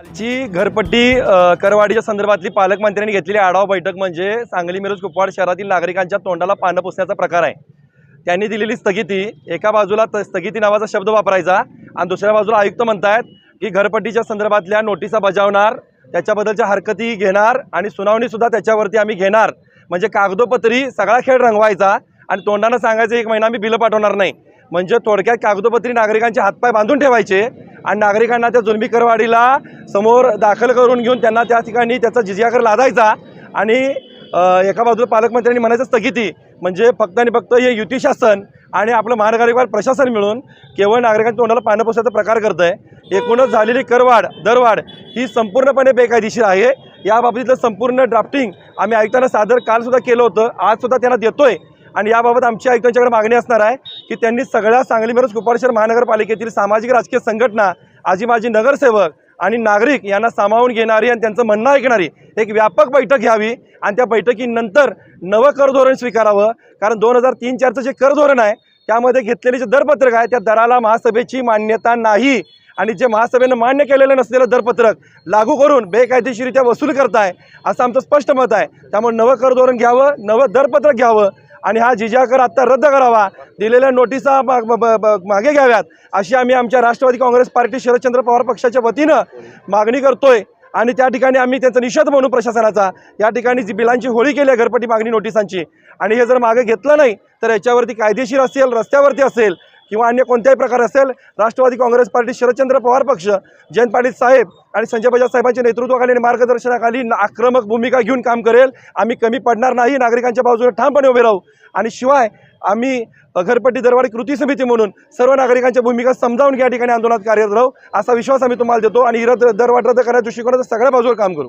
कालची घरपट्टी करवाढीच्या संदर्भातली पालकमंत्र्यांनी घेतलेली आढावा बैठक म्हणजे सांगली मिरज कुपवाड शहरातील नागरिकांच्या तोंडाला पानं पुसण्याचा प्रकार आहे. त्यांनी दिलेली स्थगिती एका बाजूला त- स्थगिती नावाचा शब्द वापरायचा आणि दुसऱ्या बाजूला आयुक्त म्हणतायत की घरपट्टीच्या संदर्भातल्या नोटिसा बजावणार त्याच्याबद्दलच्या हरकती घेणार आणि सुनावणीसुद्धा त्याच्यावरती आम्ही घेणार. म्हणजे कागदोपत्री सगळा खेळ रंगवायचा आणि तोंडानं सांगायचं एक महिना आम्ही बिलं पाठवणार नाही. म्हणजे थोडक्यात कागदोपत्री नागरिकांचे हातपाय बांधून ठेवायचे आणि नागरिकांना त्या जुलमी करवाडीला समोर दाखल करून घेऊन त्यांना त्या ठिकाणी त्याचा जिजियाकर लादायचा. आणि एका बाजूला पालकमंत्र्यांनी म्हणायचं स्थगिती म्हणजे फक्त आणि फक्त हे युती शासन आणि आपलं महानगरपालिका प्रशासन मिळून केवळ नागरिकांच्या तोंडाला पानं पुसायचा प्रकार करत आहे एकूणच झालेली करवाढ दरवाढ ही संपूर्णपणे बेकायदेशीर आहे. याबाबतीतलं संपूर्ण ड्राफ्टिंग आम्ही आयुक्तांना सादर कालसुद्धा केलं होतं आजसुद्धा त्यांना देतोय. आणि याबाबत आमची आयुक्तांच्याकडे मागणी असणार आहे. की त्यांनी सगळ्या सांगली मिरज कुपवाड शहर महानगरपालिकेतील सामाजिक राजकीय संघटना आजी माजी नगरसेवक आणि नागरिक यांना सामावून घेणारी आणि त्यांचं म्हणणं ऐकणारी एक व्यापक बैठक घ्यावी आणि त्या बैठकीनंतर नवं कर धोरण स्वीकारावं. कारण दोन हजार तीन चारचं जे कर धोरण आहे त्यामध्ये घेतलेले जे दरपत्रक आहे त्या दराला महासभेची मान्यता नाही. आणि जे महासभेनं मान्य केलेलं नसलेलं दरपत्रक लागू करून बेकायदेशीरित्या वसूल करताय असं आमचं स्पष्ट मत आहे. त्यामुळे नवं कर धोरण घ्यावं नवं दरपत्रक घ्यावं आणि हा जिजा कर आत्ता रद्द करावा. दिलेल्या नोटिसा मागे घ्याव्यात अशी आम्ही आमच्या राष्ट्रवादी काँग्रेस पार्टी शरदचंद्र पवार पक्षाच्या वतीनं मागणी करतोय. आणि त्या ठिकाणी आम्ही त्यांचा निषेध म्हणू प्रशासनाचा. या ठिकाणी जी बिलांची होळी केली आहे घरपट्टी मागणी नोटिसांची आणि हे जर मागे घेतलं नाही तर याच्यावरती कायदेशीर असेल रस्त्यावरती असेल किंवा अन्य कोणत्याही प्रकार असेल राष्ट्रवादी काँग्रेस पार्टी शरदचंद्र पवार पक्ष जयंत पाटील साहेब आणि संजय बजाज साहेबांच्या नेतृत्वाखाली आणि मार्गदर्शनाखाली आक्रमक भूमिका घेऊन काम करेल. आम्ही कमी पडणार नाही नागरिकांच्या बाजूने ठामपणे उभे राहू. आणि शिवाय आम्ही घरपट्टी दरवाडी कृती समिती म्हणून सर्व नागरिकांच्या भूमिका समजावून या ठिकाणी आंदोलनात कार्यरत राहू असा विश्वास आम्ही तुम्हाला देतो. आणि रद्द दरवाढ रद्द करण्याच्या दृष्टिकोनाचं सगळ्या बाजूवर काम करू.